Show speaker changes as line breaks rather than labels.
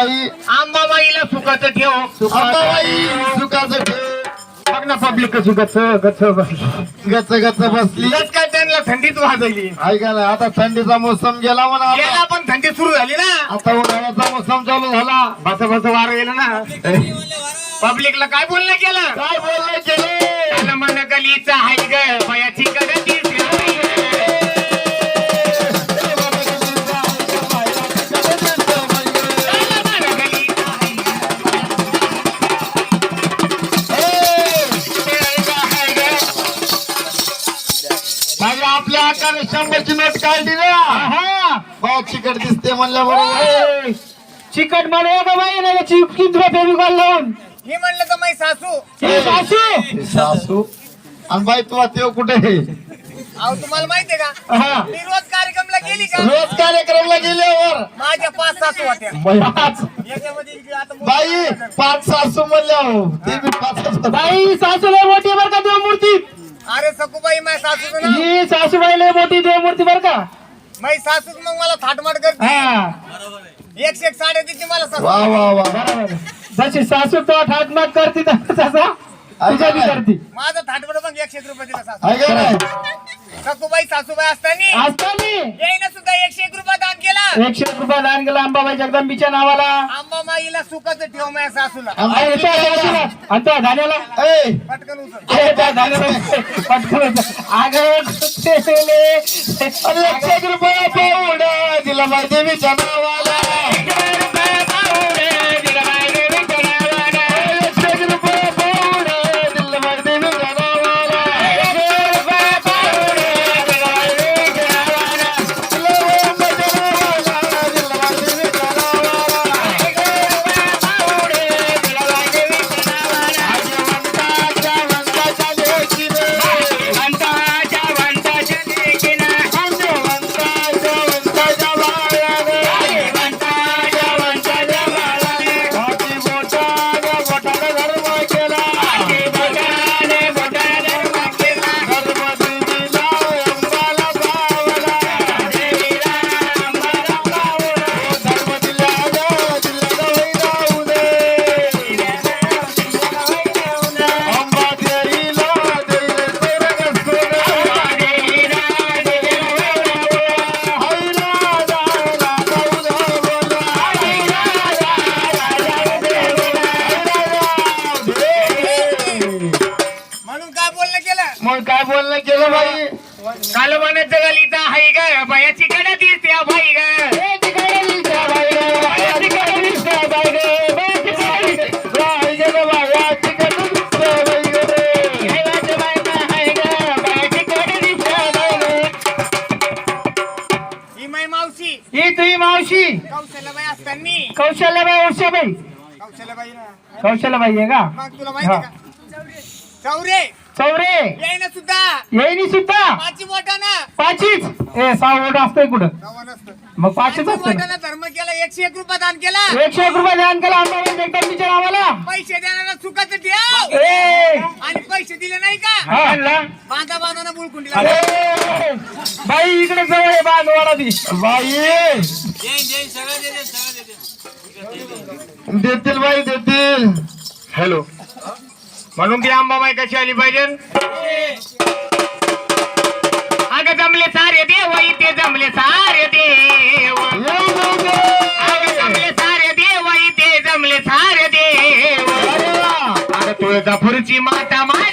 ताई
आंबाबाईला सुखाचं ठेव.
अंबाबाई सुखाचं ठेव.
बघ ना पब्लिक कसं गच गच
गच गच बसली.
गच काय त्यांना थंडीत वाजली
ऐका ना आता थंडीचा मोसम गेला म्हणा.
गेला पण थंडी सुरू झाली ना.
आता उन्हाळ्याचा मोसम चालू झाला.
बस बस वार गेलं ना. पब्लिकला काय बोलणं केलं?
काय बोलले केले?
म्हण गलीचा हाय ग बयाची
शंभरची नोट काढली ना. चिकट दिसते म्हणल्या बरोबर
चिकट मला का बाई नाही चिपकी तुला फेविकॉल लावून.
हे म्हणलं का माई सासू?
हे सासू.
सासू. आणि बाई तुला तेव कुठे? आहे?
अहो तुम्हाला माहितीये का?
हा.
मी रोज कार्यक्रमला गेली का?
रोज कार्यक्रमला गेल्यावर
माझ्या पाच सासू होत्या.
पाच.
याच्यामध्ये आता मोठी-
बाई पाच सासू म्हणल्या हो ते बी पाच
बाई सासू लय मोठी
सकुबाई माझ्या सासूचं ना
ही सासूबाई लय मोठी देव मूर्ती बर का?
माझी सासूच मग मला थाटमाट करते.
हा.
एकशे एक साडे तिची मला सासू.
वा वा वा
बरोबर. जशी सासू तो ठाकमाट करते तसा तुझ्या बी करते.
माझं थाटमाट मग एकशे एक रुपये दिला सासू.
ऐका ना.
सकुबाई सासूबाई असताना
असताना?
येईन सुद्धा एकशे एक रुपये दान केला.
एकशे एक रुपये दान केला अंबाबाई जगदंबीच्या नावाला.
आंबा माईला सुखाचं ठेव माझ्या सासूला.
आणि त्या धान्याला
ए,
पटकन उचल.
त्या धान्याला पटकन
एकशे एक रुपया पाहुणा दिला बाई देवीच्या नावाला बाई. काल
म्हणायचं गलीचा हाय ग. बयाची कडे दिसते बाई ग. कौशल्याबाई असताना.
कौशल्याबाई उषाबाई.
कौशल्याबाई
आहे का?
तुला माहिती का? चौरे
चौरे
येईन सुद्धा.
येईनी सुद्धा.
पाची बोटानं
पाचीच. ए सहा वोट असतोय कुठं. मग पाचशेच
पाची
असतं ना.
बोटानं धर्म केला एकशे एक रुपये दान केला.
एकशे एक रुपये दान केला जगदंबीच्या नावाला.
पैसे देणारा सुखाचं ठेव.
ए!
आणि पैसे दिले नाही का?
हा. आणला.
बांधा बांधाना
बाई इकडे जवळ आहे बांधवाडा ती
बाई! देतील बाई देतील.
हॅलो. म्हणून ती अंबाबाई कशी आली पाहिजे अगं जमले सारे देव इथे जमले सारे देव. अगं जमले सारे देव इथे जमले सारे देव. अगं तुळजापूरची माता माय